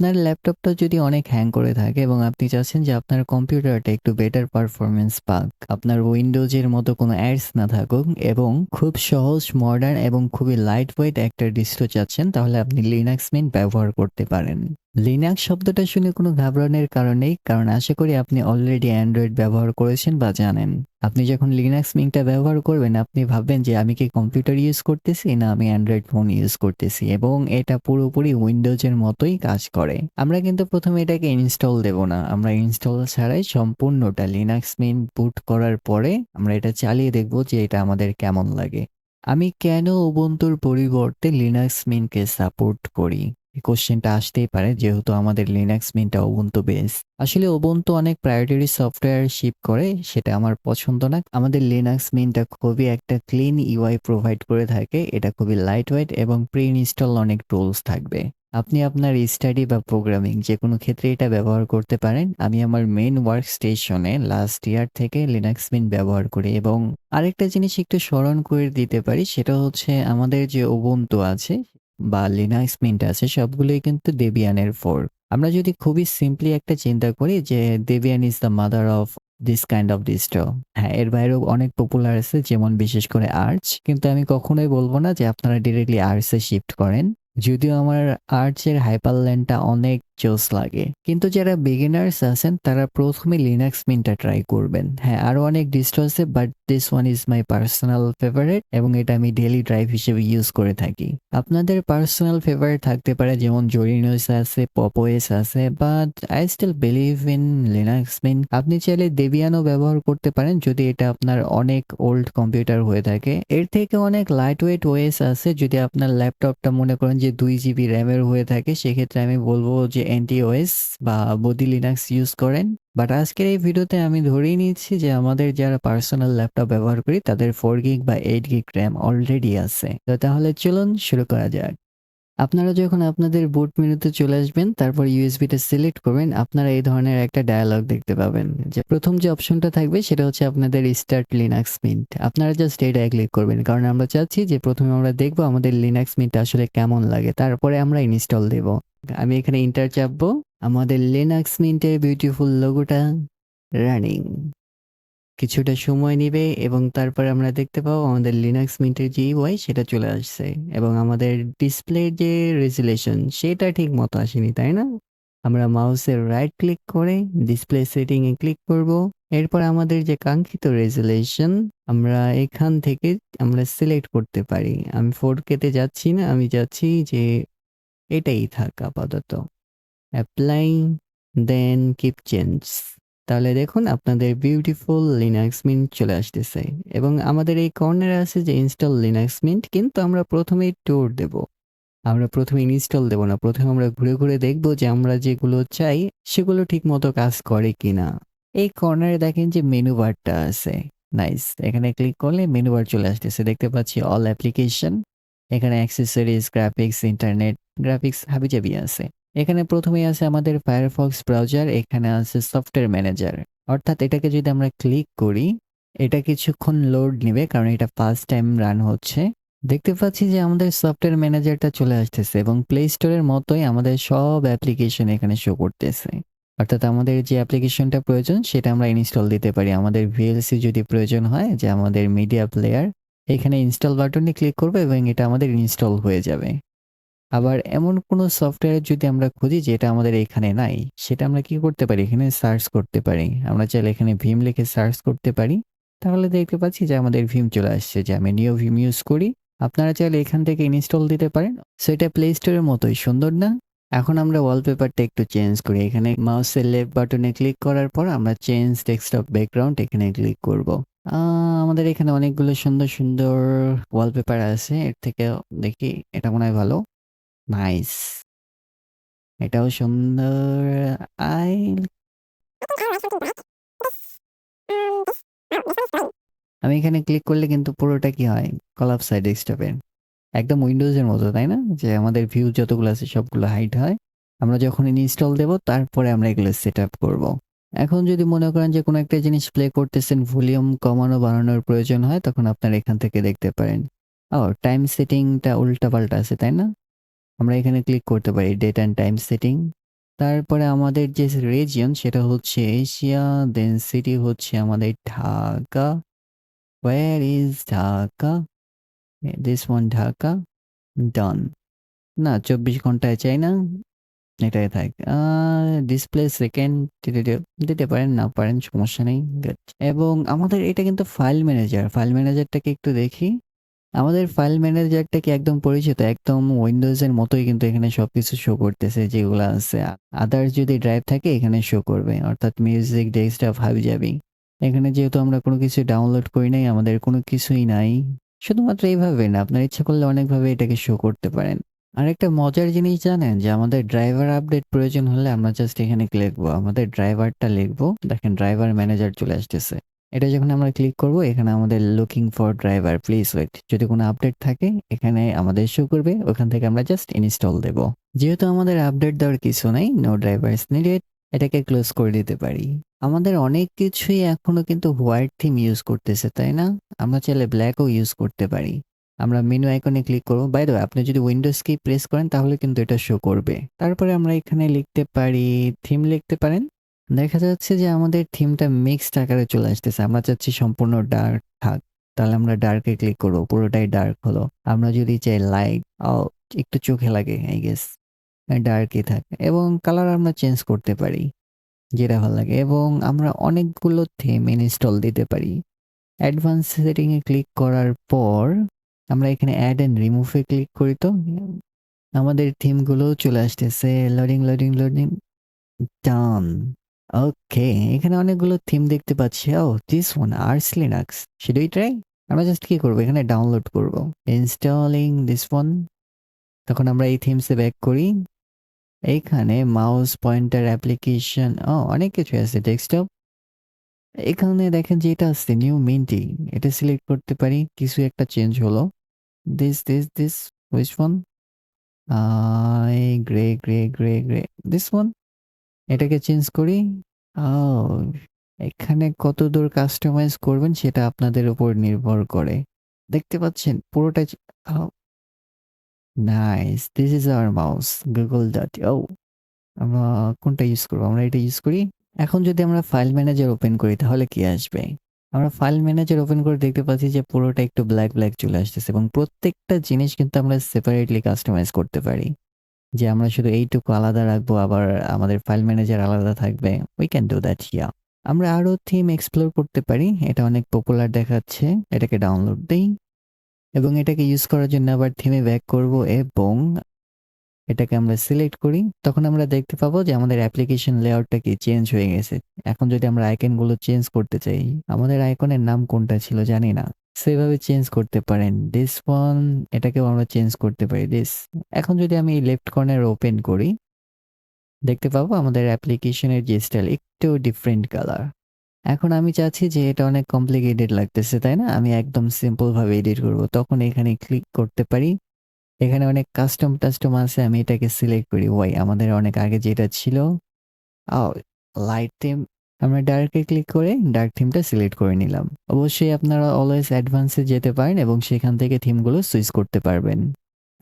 আপনার ল্যাপটপটা যদি অনেক হ্যাং করে থাকে এবং আপনি চাচ্ছেন যে আপনার কম্পিউটারটা একটু বেটার পারফরমেন্স পাক, আপনার উইন্ডোজের মতো কোনো অ্যাডস না থাকুক এবং খুব সহজ, মডার্ন এবং খুবই লাইট ওয়েট একটা ডিসপ্লে চাচ্ছেন তাহলে আপনি লিনাক্স মিন ব্যবহার করতে পারেন। লিনাক্স শব্দটা শুনে কোনো ঘাবড়ানোর কারণ নেই, কারণ আশা করি আপনি অলরেডি অ্যান্ড্রয়েড ব্যবহার করেছেন বা জানেন। আপনি যখন লিনাক্স মিন্টটা ব্যবহার করবেন, আপনি ভাববেন যে আমি কি কম্পিউটার ইউজ করতেছি না আমি অ্যান্ড্রয়েড ফোন ইউজ করতেছি এবং এটা পুরোপুরি উইন্ডোজের মতোই কাজ করে। আমরা কিন্তু প্রথমে এটাকে ইনস্টল দেব না। আমরা ইনস্টল ছাড়াই সম্পূর্ণটা লিনাক্স মিন বুট করার পরে আমরা এটা চালিয়ে দেখব যে এটা আমাদের কেমন লাগে। আমি কেন উবুন্তুর পরিবর্তে লিনাক্স মিনকে সাপোর্ট করি? এই কোশ্চেনটা আসতেই পারে, যেহেতু আমাদের লিনাক্স মিন্টটা উবুন্টু বেস। আসলে উবুন্টু অনেক প্রায়োরিটি সফটওয়্যার শিপ করে, সেটা আমার পছন্দ না। আমাদের লিনাক্স মিন্টটা খুবই একটা ক্লিন ইউআই প্রোভাইড করে থাকে। এটা খুবই লাইট ওয়েট এবং প্রি ইনস্টল অনেক টুলস থাকবে। আপনি আপনার স্টাডি বা প্রোগ্রামিং যেকোনো ক্ষেত্রে এটা ব্যবহার করতে পারেন। আমি আমার মেন ওয়ার্ক স্টেশনে লাস্ট ইয়ার থেকে লিনাক্স মিন ব্যবহার করি এবং আরেকটা জিনিস একটু স্মরণ করে দিতে পারি, সেটা হচ্ছে আমাদের যে উবুন্টু আছে বা লিনা মিন্ট আছে সবগুলোই কিন্তু দেবিয়ানের ফোর আমরা যদি খুবই সিম্পলি একটা চিন্তা করি যে Debian is the mother of this kind of distro হ্যাঁ, এর বাইরেও অনেক পপুলার আছে যেমন বিশেষ করে আর্চ। কিন্তু আমি কখনোই বলব না যে আপনারা ডিরেক্টলি আর্চে শিফট করেন। যদিও আমার আর্চের হাইপারল্যান্ডটা অনেক জোস লাগে। কিন্তু যারা বিগিনার্স আছেন তারা প্রথমে লিনাক্স মিনটা ট্রাই করবেন। হ্যাঁ, আরও অনেক ডিস্ট্রো আছে but this one is my personal favourite এবং এটা আমি ডেলি ড্রাইভ হিসেবে ইউজ করে থাকি। আপনাদের পার্সোনাল ফেভারিট থাকতে পারে যেমন জরিনোস আছে, পপওয়েস আছে but I still believe in Linux mean আপনি চাইলে দেবিয়ানও ব্যবহার করতে পারেন যদি এটা আপনার অনেক ওল্ড কম্পিউটার হয়ে থাকে। এর থেকে অনেক লাইট ওয়েট ওয়েস আছে যদি আপনার ল্যাপটপটা মনে করেন যে দুই জিবি র্যামের হয়ে থাকে সেক্ষেত্রে আমি বলব যে এনটিওএস বা বডি লিনাক্স ইউজ করেন। বাট আজকের এই ভিডিওতে আমি ধরেই নিচ্ছি যে আমাদের যারা পার্সোনাল ল্যাপটপ ব্যবহার করি, তাদের ফোর গিগ বা এইট গিগ র্যাম অলরেডি আছে। তো তাহলে চলুন শুরু করা যাক। আপনারা যখন আপনাদের বুট মেনুতে চলে আসবেন, তারপর ইউএসবিটা সিলেক্ট করবেন, আপনারা এই ধরনের একটা ডায়ালগ দেখতে পাবেন। যে প্রথম যে অপশনটা থাকবে, সেটা হচ্ছে আপনাদের স্টার্ট লিনাক্স মিন্ট আপনারা জাস্ট এটায় ক্লিক করবেন, কারণ আমরা চাচ্ছি যে প্রথমে আমরা দেখব আমাদের লিনাক্স মিন্ট আসলে কেমন লাগে, তারপরে আমরা ইনস্টল দেব। আমি এখানে ইন্টার চাপবো, আমাদের লিনাক্স মিন্টের বিউটিফুল লোগোটা রানিং কিছুটা সময় নেবে এবং তারপর আমরা দেখতে পাবো আমাদের লিনাক্স মিন্টের যে ইউআই সেটা চলে আসছে এবং আমাদের ডিসপ্লের যে রেজুলেশন সেটা ঠিক মতো আসেনি, তাই না? আমরা মাউসের রাইট ক্লিক করে ডিসপ্লে সেটিং এ ক্লিক করব। এরপর আমাদের যে কাঙ্ক্ষিত রেজুলেশন আমরা এখান থেকে আমরা সিলেক্ট করতে পারি। আমি ফোর কেতে যাচ্ছি না, আমি যাচ্ছি যে এটাই থাক আপাতত। অ্যাপ্লাই দেন কিপ চেঞ্জ তাহলে দেখুন আপনাদের বিউটিফুল লিনাক্স মিন্ট চলে আসতেছে এবং আমাদের এই কর্নারে আছে যে ইনস্টল লিনাক্স মিন্ট কিন্তু আমরা প্রথমে ট্যুর দেব। আমরা প্রথমে ইনস্টল দেব না, প্রথমে আমরা ঘুরে ঘুরে দেখব যে আমরা যেগুলো চাই, সেগুলো ঠিক মতো কাজ করে কিনা। এই কর্নারে দেখেন যে মেনু বারটা আছে। নাইস এখানে ক্লিক করলে মেনু বার চলে আসতেছে। দেখতে পাচ্ছি অল অ্যাপ্লিকেশন এখানে অ্যাক্সেসরিজ গ্রাফিক্স ইন্টারনেট গ্রাফিক্স হাবিজাবি আছে। এখানে প্রথমেই আছে আমাদের ফায়ারফক্স ব্রাউজার এখানে আছে সফটওয়্যার ম্যানেজার অর্থাৎ এটাকে যদি আমরা ক্লিক করি, এটা কিছুক্ষণ লোড নেবে, কারণ এটা ফার্স্ট টাইম রান হচ্ছে। দেখতে পাচ্ছি যে আমাদের সফটওয়্যার ম্যানেজারটা চলে আসতেছে এবং প্লে স্টোরের মতোই আমাদের সব অ্যাপ্লিকেশন এখানে শো করতেছে। অর্থাৎ আমাদের যে অ্যাপ্লিকেশনটা প্রয়োজন, সেটা আমরা ইনস্টল দিতে পারি। আমাদের ভিএলসি যদি প্রয়োজন হয়, যে আমাদের মিডিয়া প্লেয়ার এখানে ইনস্টল বাটনে ক্লিক করবে এবং এটা আমাদের ইনস্টল হয়ে যাবে। আবার এমন কোনো সফটওয়্যার যদি আমরা খুঁজি যেটা আমাদের এখানে নাই, সেটা আমরা কি করতে পারি? এখানে সার্চ করতে পারি। আমরা চাইলে এখানে ভিম লিখে সার্চ করতে পারি। তাহলে দেখতে পাচ্ছি যে আমাদের ভিম চলে আসছে যে আমি নিও ভিম ইউজ করি। আপনারা চাইলে এখান থেকে ইনস্টল দিতে পারেন। সো এটা প্লে স্টোরের মতোই, সুন্দর না? এখন আমরা ওয়ালপেপারটা একটু চেঞ্জ করি। এখানে মাউসের লেফট বাটনে ক্লিক করার পর আমরা চেঞ্জ ডেস্কটপ ব্যাকগ্রাউন্ড এখানে ক্লিক করব। আমাদের এখানে অনেকগুলো সুন্দর সুন্দর ওয়ালপেপার আছে। এর থেকে দেখি, এটা মনে হয় ভালো। নাইস এটাও সুন্দর। আই আমি এখানে ক্লিক করলে কিন্তু পুরোটা কি হয়? কলাপ সাইড ডেস্কটপের একদম উইন্ডোজের মতো, তাই না? যে আমাদের ভিউ যতগুলো আছে সবগুলো হাইট হয়। আমরা যখন ইনস্টল দেব, তারপরে আমরা এগুলো সেট আপ করব। এখন যদি মনে করেন যে কোনো একটা জিনিস প্লে করতেছেন, ভলিউম কমানো বাড়ানোর প্রয়োজন হয়, তখন আপনারা এখান থেকে দেখতে পারেন। ও টাইম সেটিংটা উল্টা পাল্টা আছে, তাই না? আমরা এখানে ক্লিক করতে পারি ডেট অ্যান্ড টাইম সেটিং তারপরে আমাদের যে রিজিয়ন সেটা হচ্ছে এশিয়া, দেন সিটি হচ্ছে আমাদের Dhaka. Where is Dhaka? This one Dhaka. Done. না ২৪ ঘন্টায় চাই না। এটাই থাক। ডিসপ্লে সেকেন্ড দিতে পারেন, না পারেন সমস্যা নেই। এবং আমাদের এটা কিন্তু ফাইল ম্যানেজার। ফাইল ম্যানেজারটাকে একটু দেখি। আমাদের ফাইল ম্যানেজারটা কি একদম পরিচিত? একদম উইন্ডোজ এর মতোই কিন্তু এখানে সবকিছু শো করতেছে যেগুলা আছে। আদার্স যদি ড্রাইভ থাকে এখানে শো করবে। অর্থাৎ মিউজিক, ডেস্কটপ, হাবিজাবি। এখানে যেহেতু আমরা কোনো কিছু ডাউনলোড করি নাই, আমাদের কোনো কিছুই নাই। শুধুমাত্র এইভাবে না, আপনার ইচ্ছা করলে অনেকভাবে এটাকে শো করতে পারেন। আর একটা মজার জিনিস জানেন? যে আমাদের ড্রাইভার আপডেট প্রয়োজন হলে আমরা জাস্ট এখানে লিখব। আমাদের ড্রাইভারটা লিখব। দেখেন ড্রাইভার ম্যানেজার চলে আসতেছে। এটা যখন আমরা ক্লিক করব এখানে আমাদের looking for driver please wait. যদি কোনো আপডেট থাকে এখানে আমাদের শো করবে। ওখান থেকে আমরা জাস্ট ইনস্টল দেব। যেহেতু আমাদের আপডেট দেওয়ার কিছু নাই, নো ড্রাইভারস নিডেড। এটাকে ক্লোজ করে দিতে পারি। আমাদের অনেক কিছুই এখনও কিন্তু হোয়াইট থিম ইউজ করতেছে, তাই না? আমরা চাইলে ব্ল্যাকও ইউজ করতে পারি। আমরা মেনু আইকনে ক্লিক করব। বাই দ্য আপনি যদি উইন্ডোজ কি প্রেস করেন তাহলে কিন্তু এটা শো করবে। তারপরে আমরা এখানে লিখতে পারি, থিম লিখতে পারেন। দেখা যাচ্ছে যে আমাদের থিমটা মিক্সড আকারে চলে আসতেছে। আমরা চাচ্ছি সম্পূর্ণ ডার্ক থাক। তাহলে আমরা ডার্কে ক্লিক করব পুরোটাই ডার্ক হলো। আমরা যদি চাই লাইট একটু চোখে লাগে আই গেস। ডার্কই থাক এবং কালার আমরা চেঞ্জ করতে পারি। যেটা ভালো লাগে এবং আমরা অনেকগুলো থিম ইনস্টল দিতে পারি। অ্যাডভান্স সেটিং এ ক্লিক করার পর আমরা এখানে অ্যাড অ্যান্ড রিমুভে ক্লিক করি তো আমাদের থিমগুলো চলে আসতেছে। Loading, loading, loading. Done. Okay, এখানে অনেকগুলো থিম দেখতে পাচ্ছি। Oh this one আর্স Linux. Should try? আমরা জাস্ট কি করব? এখানে ডাউনলোড করব। Installing this one. তখন আমরা এই থিমসে ব্যাক করি। এইখানে মাউস পয়েন্টার অ্যাপ্লিকেশন ও অনেক কিছু আছে ডেস্কটপ। এখানে দেখেন যে এটা আছে নিউ মিন্টি। এটা সিলেক্ট করতে পারি। কিছু একটা চেঞ্জ হলো। This, this, this which one? Grey, grey, grey, grey. This one? এটাকে চেঞ্জ করি। এখানে কতদূর কাস্টমাইজ করবেন সেটা আপনাদের উপর নির্ভর করে। দেখতে পাচ্ছেন পুরোটা nice. This is our mouse. Google dot ও আমরা কোনটা ইউজ করব আমরা এটা ইউজ করি। এখন যদি আমরা ফাইল ম্যানেজার ওপেন করি তাহলে কি আসবে? আমরা ফাইল ম্যানেজার ওপেন করে দেখতে পাচ্ছি যে পুরোটা একটু ব্ল্যাক, ব্ল্যাক চলে আসতেছে এবং প্রত্যেকটা জিনিস কিন্তু আমরা সেপারেটলি কাস্টমাইজ করতে পারি। যে আমরা শুধু এইটুকু আলাদা রাখব আবার আমাদের ফাইল ম্যানেজার আলাদা থাকবে। We can do that yeah. আমরা আরও থিম এক্সপ্লোর করতে পারি। এটা অনেক পপুলার দেখাচ্ছে। এটাকে ডাউনলোড দিই এবং এটাকে ইউজ করার জন্য আবার থিমে ব্যাক করব এবং এটাকে আমরা সিলেক্ট করি। তখন আমরা দেখতে পাবো যে আমাদের অ্যাপ্লিকেশন লেআউটটা কি চেঞ্জ হয়ে গেছে। এখন যদি আমরা আইকনগুলো চেঞ্জ করতে চাই, আমাদের আইকনের নাম কোনটা ছিল জানি না। সেভাবে চেঞ্জ করতে পারেন। দিস ওয়ান এটাকেও আমরা চেঞ্জ করতে পারি। দিস। এখন যদি আমি লেফট কর্নার ওপেন করি দেখতে পাবো আমাদের অ্যাপ্লিকেশনের যে স্টাইল একটু ডিফারেন্ট কালার। এখন আমি চাচ্ছি যে এটা অনেক কমপ্লিকেটেড লাগতেছে, তাই না? আমি একদম সিম্পলভাবে এডিট করব। তখন এখানে ক্লিক করতে পারি। এখানে অনেক কাস্টম টাস্টম আছে। আমি এটাকে সিলেক্ট করি। ওয়াই আমাদের অনেক আগে যেটা ছিল লাইট থিম আমরা ডার্কে ক্লিক করে ডার্ক থিমটা সিলেক্ট করে নিলাম। অবশ্যই আপনারা অলওয়েজ অ্যাডভান্সে যেতে পারেন এবং সেখান থেকে থিমগুলো সুইচ করতে পারবেন।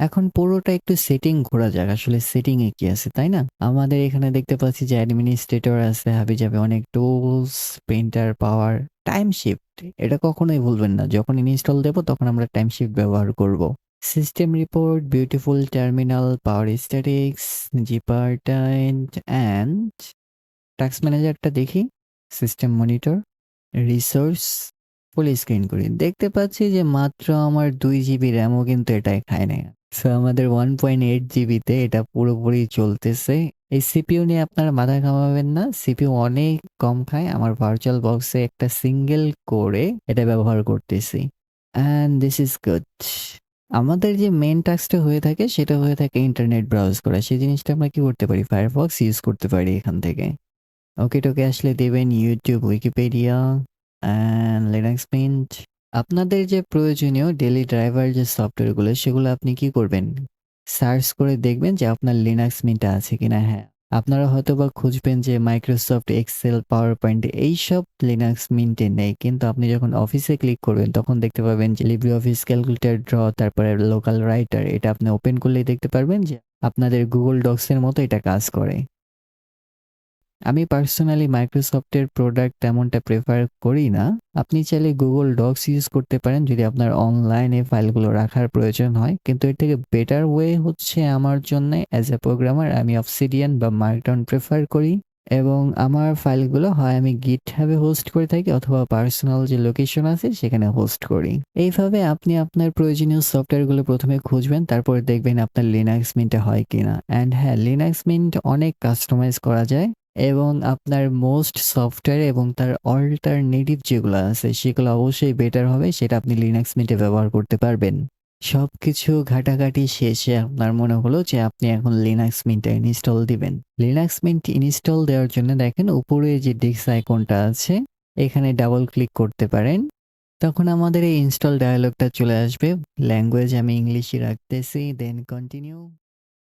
এখন পুরোটা একটু সেটিং ঘোরা যাক। আসলে সেটিং এ কি আছে, তাই না? আমাদের এখানে দেখতে পাচ্ছি যে অ্যাডমিনিস্ট্রেটর আছে, হাবিজাবি অনেক tools, printer power, time shift. এটা কখনোই ভুলবেন না। যখন ইনস্টল দেব তখন আমরা টাইম শিফট ব্যবহার করব। System report, beautiful terminal, power statistics, GParted and task ম্যানেজারটা দেখি। System monitor, resource, full screen করি। দেখতে পাচ্ছি যে মাত্র আমার ২ জিবি র‍্যামও কিন্তু এটাই খায় নাই। সো আমাদের 1.8 জিবিতে এটা পুরোপুরি চলতেছে। এই সিপিইউ নিয়ে আপনারা মাথা ঘামাবেন না। সিপিইউ অনেক কম খায়। আমার ভার্চুয়াল বক্সে একটা সিঙ্গেল কোরে এটা ব্যবহার করতেছি। And this is good. আমাদের যে মেইন টাস্কটা হয়ে থাকে সেটা হয়ে থাকে ইন্টারনেট ব্রাউজ করা। সেই জিনিসটা আমরা কি করতে পারি? ফায়ারফক্স ইউজ করতে পারি এখান থেকে। ওকে-টোকে আসলে দেবেন YouTube, Wikipedia and Linux Mint. আপনাদের যে প্রয়োজনীয় ডেইলি ড্রাইভার যে সফটওয়্যারগুলো সেগুলো আপনি কি করবেন? সার্চ করে দেখবেন যে আপনার লিনাক্স মিনটা আছে কিনা। হ্যাঁ, আপনারা হয়তো বা খুঁজবেন যে মাইক্রোসফট এক্সেল, পাওয়ার পয়েন্ট এইসব লিনাক্স মিন্টে নেই। কিন্তু আপনি যখন অফিসে ক্লিক করবেন তখন দেখতে পাবেন যে লিব্রি অফিস ক্যালকুলেটর, ড্র তারপরে লোকাল রাইটার এটা আপনি ওপেন করলেই দেখতে পারবেন যে আপনাদের গুগল ডক্স এর মতো এটা কাজ করে। আমি পার্সোনালি মাইক্রোসফটের প্রোডাক্ট তেমনটা প্রেফার করি না। আপনি চাইলে গুগল ডক্স ইউজ করতে পারেন যদি আপনার অনলাইনে ফাইলগুলো রাখার প্রয়োজন হয়। কিন্তু এর থেকে বেটার ওয়ে হচ্ছে আমার জন্য অ্যাজ এ প্রোগ্রামার আমি অফসিডিয়ান বা মার্কডাউন প্রেফার করি। এবং আমার ফাইলগুলো হয় আমি গিট হ্যাবে হোস্ট করে থাকি অথবা পার্সোনাল যে লোকেশন আছে সেখানে হোস্ট করি। এইভাবে আপনি আপনার প্রয়োজনীয় সফটওয়্যারগুলো প্রথমে খুঁজবেন, তারপর দেখবেন আপনার লিনাক্স মিন্টে হয় কিনা। অ্যান্ড হ্যাঁ লিনাক্স মিন্ট অনেক কাস্টমাইজ করা যায়। এবং আপনার মোস্ট সফটওয়্যার এবং তার অল্টারনেটিভ যেগুলো আছে, সেগুলো অবশ্যই বেটার হবে, সেটা আপনি লিনাক্স মিটে ব্যবহার করতে পারবেন। সব কিছু ঘাটাঘাটি শেষে আপনার মনে হলো যে আপনি এখন লিনাক্স মিন্টটা ইনস্টল দিবেন। লিনাক্স মিন্ট ইনস্টল দেওয়ার জন্য দেখেন উপরে যে ডিস্ক আইকনটা আছে, এখানে ডাবল ক্লিক করতে পারেন। তখন আমাদের এই ইনস্টল ডায়ালগটা চলে আসবে। ল্যাঙ্গুয়েজ আমি ইংলিশে রাখতেছি দেন কন্টিনিউ